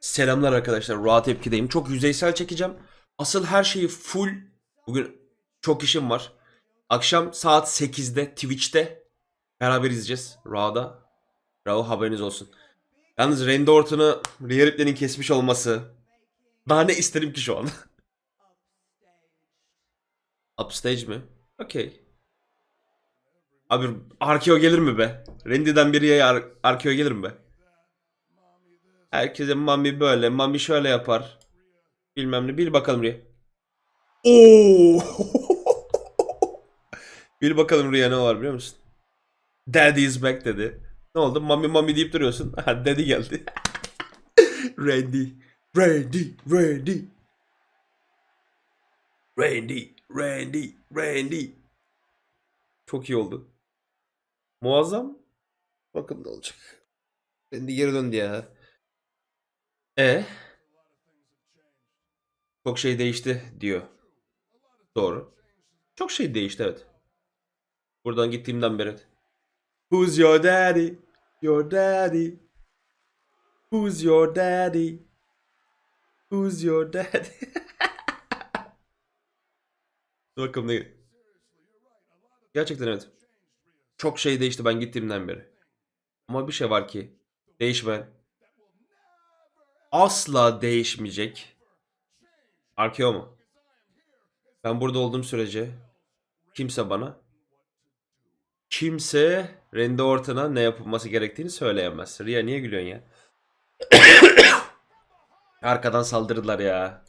Selamlar arkadaşlar. Rahat tepkideyim. Çok yüzeysel çekeceğim. Asıl her şeyi full. Bugün çok işim var. Akşam saat 8'de Twitch'te beraber izleyeceğiz. Raw'da. Raw haberiniz olsun. Yalnız Randy Orton'u Rhea Ripley'nin kesmiş olması. Daha ne isterim ki şu an? Upstage mi? Okey. Abi Arkeo gelir mi be? Randy'den biri Ar- Arkeo gelir mi be? Herkese mami böyle, mami şöyle yapar. Bilmem ne. Bir bakalım Rhea. Oo! bir bakalım Rhea ne var biliyor musun? Daddy is back dedi. Ne oldu? Mami mami deyip duruyorsun. Ha, Daddy geldi. Randy. Randy. Randy. Randy. Randy. Randy. Çok iyi oldu. Muazzam. Bakın ne olacak. Randy geri döndü ya. E Çok şey değişti diyor. Doğru. Çok şey değişti evet. Buradan gittiğimden beri. Who's your daddy? Your daddy. Who's your daddy? Who's your daddy? Dur bakalım ne? Gerçekten evet. Çok şey değişti ben gittiğimden beri. Ama bir şey var ki değişmeyen asla değişmeyecek. Arkeo mu? Ben burada olduğum sürece kimse bana kimse Randy Orton'a ne yapılması gerektiğini söyleyemez. Ria niye gülüyorsun ya? Arkadan saldırdılar ya.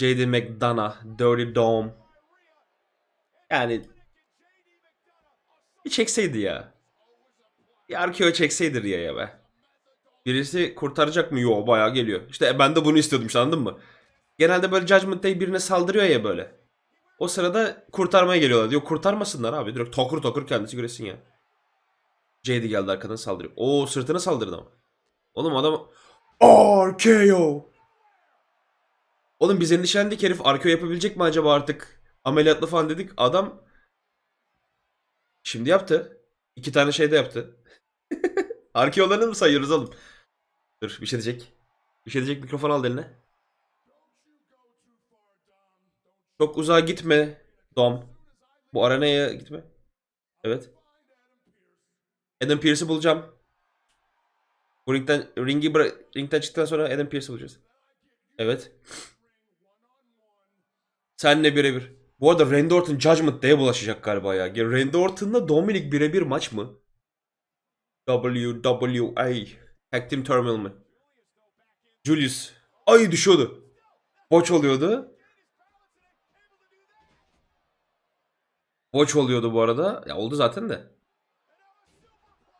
JD McDonough, Dirty Dom. Yani bir çekseydi ya. Bir Arkeo çekseydi Ria'ya be. Birisi kurtaracak mı? Yo bayağı geliyor. İşte ben de bunu istiyordum işte anladın mı? Genelde böyle Judgment Day birine saldırıyor ya böyle. O sırada kurtarmaya geliyorlar. Diyor kurtarmasınlar abi. Direkt tokur tokur kendisi göresin ya. JD geldi arkadan saldırıyor. Oo sırtına saldırdı ama. Oğlum adam... RKO. Oğlum biz endişelendik herif RKO yapabilecek mi acaba artık? Ameliyatlı falan dedik. Adam... Şimdi yaptı. İki tane şey de yaptı. RKO'larını mı sayıyoruz oğlum? Dur bir şey diyecek. Bir şey diyecek mikrofon al eline. Çok uzağa gitme Dom. Bu arenaya gitme. Evet. Adam Pearce'ı bulacağım. Bu ringden, ringi ringden çıktıktan sonra Adam Pearce'ı bulacağız. Evet. Senle birebir. Bu arada Randy Orton Judgment Day'e bulaşacak galiba ya. Randy Orton'la Dominic birebir maç mı? WWA. Team Terminal mı? Julius. Ay düşüyordu. Boç oluyordu. Boç oluyordu bu arada. Ya oldu zaten de.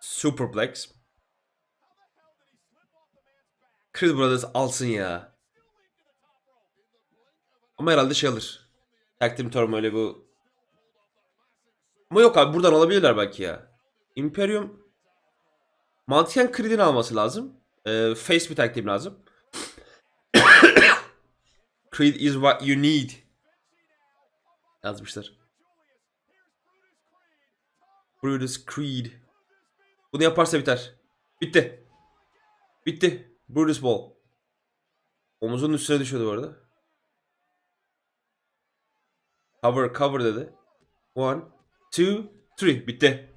Superplex. Creed Brothers alsın ya. Ama herhalde şey alır. Tag Team Term öyle bu. Ama yok abi buradan alabilirler belki ya. Imperium Mantıken Creed'in alması lazım. Ee, face bir team lazım. Creed is what you need. Yazmışlar. Brutus Creed. Bunu yaparsa biter. Bitti. Bitti. Brutus Ball. Omuzun üstüne düşüyordu bu arada. Cover cover dedi. One, two, three. Bitti.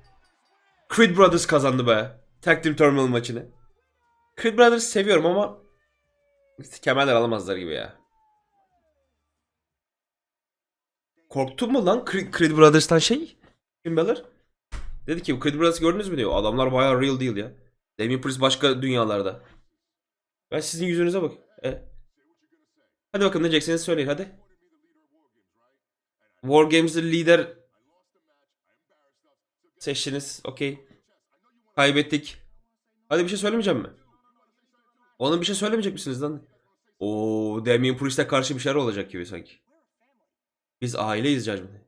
Creed Brothers kazandı be. Tag Team Terminal maçını. Creed Brothers seviyorum ama kemerler alamazlar gibi ya. Korktun mu lan Creed, Brothers'tan şey? Finn Balor? Dedi ki Creed Brothers gördünüz mü diyor. Adamlar bayağı real deal ya. Damien Priest başka dünyalarda. Ben sizin yüzünüze bak. E. Hadi bakalım ne diyeceksiniz söyleyin hadi. War Games'de lider seçtiniz. Okey. Kaybettik. Hadi bir şey söylemeyeceğim mi? Ona bir şey söylemeyecek misiniz lan? Oo, Damien Priest'e karşı bir şeyler olacak gibi sanki. Biz aileyiz Judgment.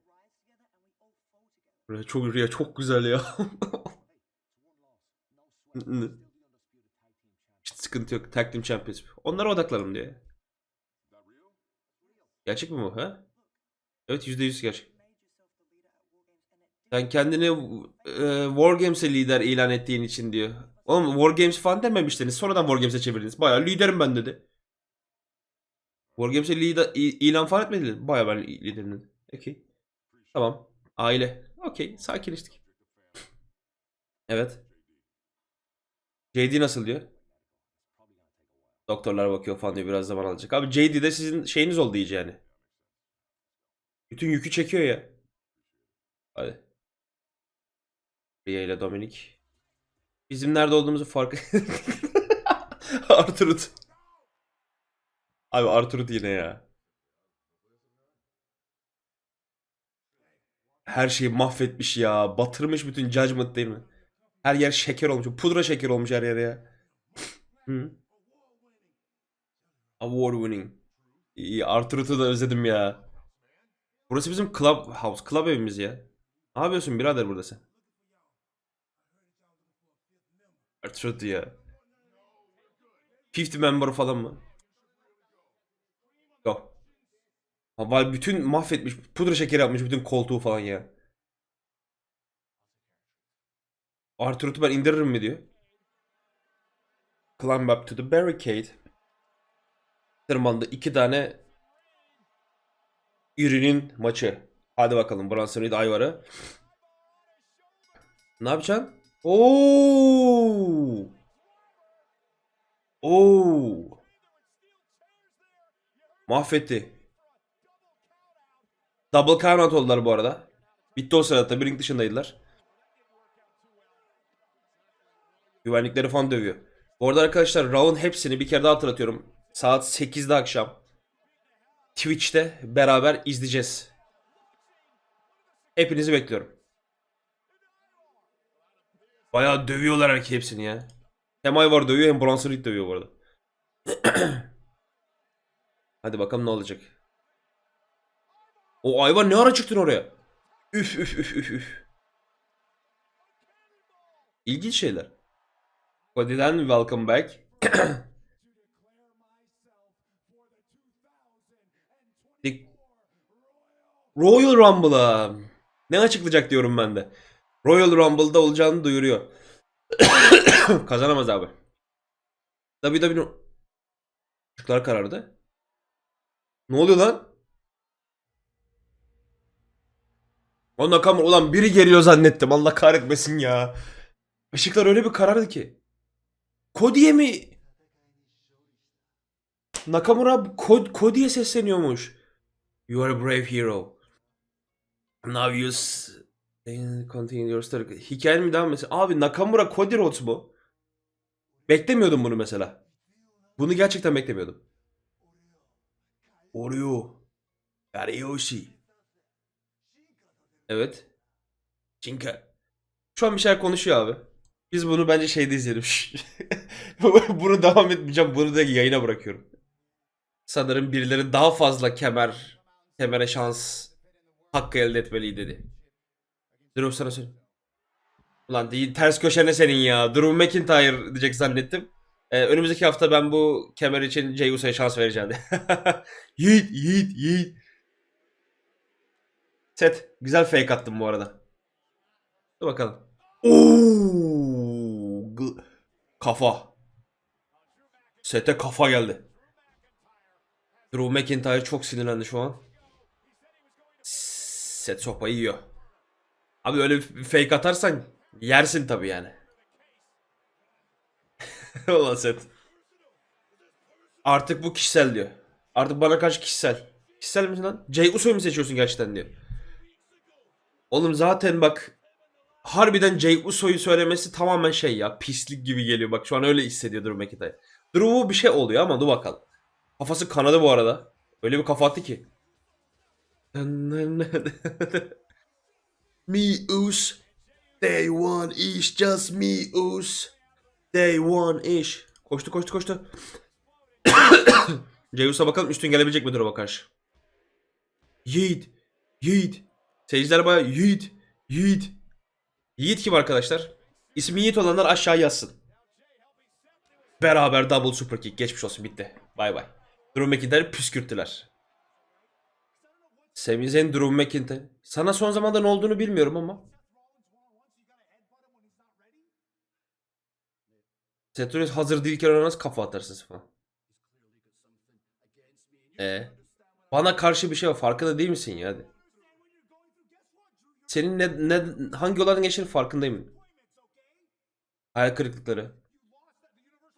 Rhea çok Rhea çok güzel ya. Hiç sıkıntı yok. Tag Team Champions. Onlara odaklanalım diye. Gerçek mi bu ha? Evet %100 gerçek. Sen kendini e, Wargames'e lider ilan ettiğin için diyor. Oğlum Wargames falan dememiştiniz. Sonradan Wargames'e çevirdiniz. Bayağı liderim ben dedi. Wargames'e lider, ilan falan etmedi. Bayağı ben liderim dedi. Okey. Tamam. Aile. Okey. Sakinleştik. Evet. JD nasıl diyor? Doktorlar bakıyor falan diyor. Biraz zaman alacak. Abi JD de sizin şeyiniz oldu iyice yani. Bütün yükü çekiyor ya. Hadi. Ria ile Dominik. Bizim nerede olduğumuzu fark... Arturut. Abi Arturut yine ya. Her şeyi mahvetmiş ya. Batırmış bütün Judgment değil mi? Her yer şeker olmuş. Pudra şeker olmuş her yer ya. Award winning. İyi Arturut'u da özledim ya. Burası bizim club house, club evimiz ya. Ne yapıyorsun birader burada sen? Arturut ya. 50 member falan mı? Yok. Ama bütün mahvetmiş, pudra şekeri yapmış bütün koltuğu falan ya. Arturut'u ben indiririm mi diyor. Climb up to the barricade. Tırmandı. iki tane ürünün maçı. Hadi bakalım Brunson Reed Ayvar'ı. Ne yapacaksın? Oo! Oo! Mahvetti. Double count oldular bu arada. Bitti o sırada. Bir ring dışındaydılar. Güvenlikleri falan dövüyor. Bu arada arkadaşlar round hepsini bir kere daha hatırlatıyorum. Saat 8'de akşam. Twitch'te beraber izleyeceğiz. Hepinizi bekliyorum. Bayağı dövüyorlar erkeği hepsini ya. Hem Ayvar dövüyor hem Bronson Reed dövüyor bu arada. Hadi bakalım ne olacak. O Ayvar ne ara çıktın oraya? Üf üf üf üf üf. İlginç şeyler. Cody'den welcome back. Royal Rumble'a ne açıklayacak diyorum ben de. Royal Rumble'da olacağını duyuruyor. Kazanamaz abi. WWE'nin Işıklar karardı. Ne oluyor lan? O Nakamura ulan biri geliyor zannettim. Allah kahretmesin ya. Işıklar öyle bir karardı ki. Cody'ye mi? Nakamura Cod- Cody'ye sesleniyormuş. You are a brave hero. Now you continue your story. Hikayenin mi devam mesela? Abi Nakamura Cody Rhodes mu? Beklemiyordum bunu mesela. Bunu gerçekten beklemiyordum. Oreo. Ariyoshi. Evet. Cinka. Şu an bir şeyler konuşuyor abi. Biz bunu bence şeyde izleyelim. bunu devam etmeyeceğim. Bunu da yayına bırakıyorum. Sanırım birileri daha fazla kemer, kemere şans hakkı elde etmeliydi dedi. Drew sana söyle. Ulan değil, ters köşene senin ya. Drew McIntyre diyecek zannettim. Ee, önümüzdeki hafta ben bu kemer için Jey Uso'ya şans vereceğim. yiğit, yiğit, yiğit. Set. Güzel fake attım bu arada. Dur bakalım. Oo, kafa. Sete kafa geldi. Drew McIntyre çok sinirlendi şu an. Set sopayı yiyor. Abi öyle bir fake atarsan yersin tabi yani. Ulan Set. Artık bu kişisel diyor. Artık bana karşı kişisel. Kişisel misin lan? Jey Uso'yu mu seçiyorsun gerçekten diyor. Oğlum zaten bak harbiden Jey Uso'yu söylemesi tamamen şey ya pislik gibi geliyor. Bak şu an öyle hissediyor Drew McIntyre. Drew'u bir şey oluyor ama dur bakalım. Kafası kanadı bu arada. Öyle bir kafa attı ki. me us. Day one ish just me us. Day one ish. Koştu koştu koştu. Ceus'a bakalım üstün gelebilecek mi Drew'a karşı. Yiğit. Yiğit. Seyirciler baya Yiğit. Yiğit. Yiğit kim arkadaşlar? İsmi Yiğit olanlar aşağı yazsın. Beraber double super kick. Geçmiş olsun bitti. Bay bay. Drew McIntyre püskürttüler. Sami Zayn, Drew McIntyre. Sana son zamanda ne olduğunu bilmiyorum ama. Seth Rollins hazır değilken ona nasıl kafa atarsınız falan. Ee, bana karşı bir şey var. Farkında değil misin ya? De. Senin ne, ne, hangi yollardan geçtiğin farkındayım. Hayal kırıklıkları.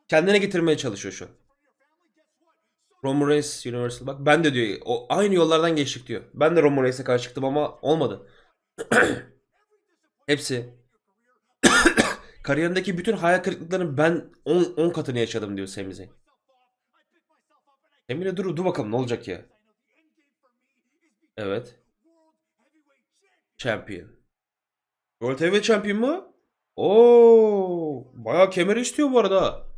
Kendine getirmeye çalışıyor şu an. Roman Reigns Universal bak ben de diyor o aynı yollardan geçtik diyor. Ben de Roman Reigns'e karşı çıktım ama olmadı. Hepsi. Kariyerindeki bütün hayal kırıklıklarını ben 10 10 katını yaşadım diyor Sami Zayn. Emine dur dur bakalım ne olacak ya. Evet. Champion. World Heavyweight Champion mu? Oo, bayağı kemeri istiyor bu arada.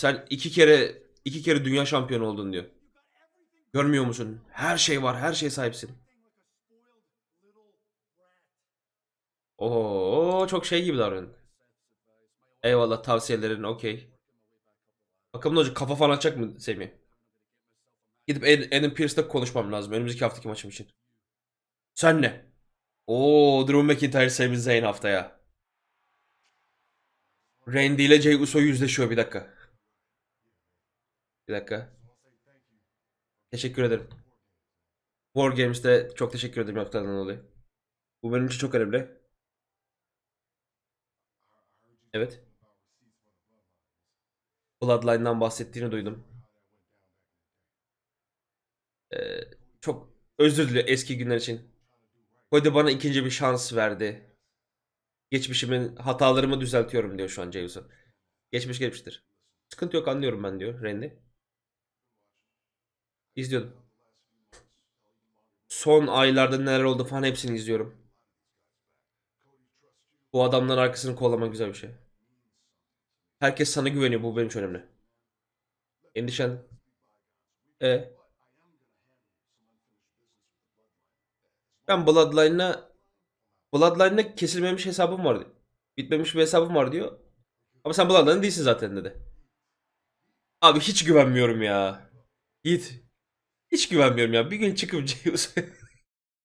Sen iki kere iki kere dünya şampiyonu oldun diyor. Görmüyor musun? Her şey var, her şeye sahipsin. Oo, çok şey gibi davranın. Eyvallah tavsiyelerin okey. Bakalım ne olacak? Kafa falan açacak mı Semih? Gidip Ad- Adam Pearce'la konuşmam lazım. Önümüzdeki haftaki maçım için. Sen ne? Oo, Drew McIntyre Sami Zayn haftaya. Randy ile Jey Uso yüzleşiyor bir dakika. Bir dakika. Teşekkür ederim. War Games'te çok teşekkür ederim yaptıklarından dolayı. Bu benim için çok önemli. Evet. Bloodline'dan bahsettiğini duydum. Ee, çok özür diliyor eski günler için. Cody bana ikinci bir şans verdi. Geçmişimin hatalarımı düzeltiyorum diyor şu an Uso. Geçmiş geçmiştir. Sıkıntı yok anlıyorum ben diyor Randy. İzliyordum. Son aylarda neler oldu falan hepsini izliyorum. Bu adamların arkasını kollamak güzel bir şey. Herkes sana güveniyor bu benim için önemli. Endişen. E. Ben Bloodline'la Bloodline'la kesilmemiş hesabım var. Bitmemiş bir hesabım var diyor. Ama sen Bloodline değilsin zaten dedi. Abi hiç güvenmiyorum ya. Yiğit. Hiç güvenmiyorum ya. Bir gün çıkıp Uso-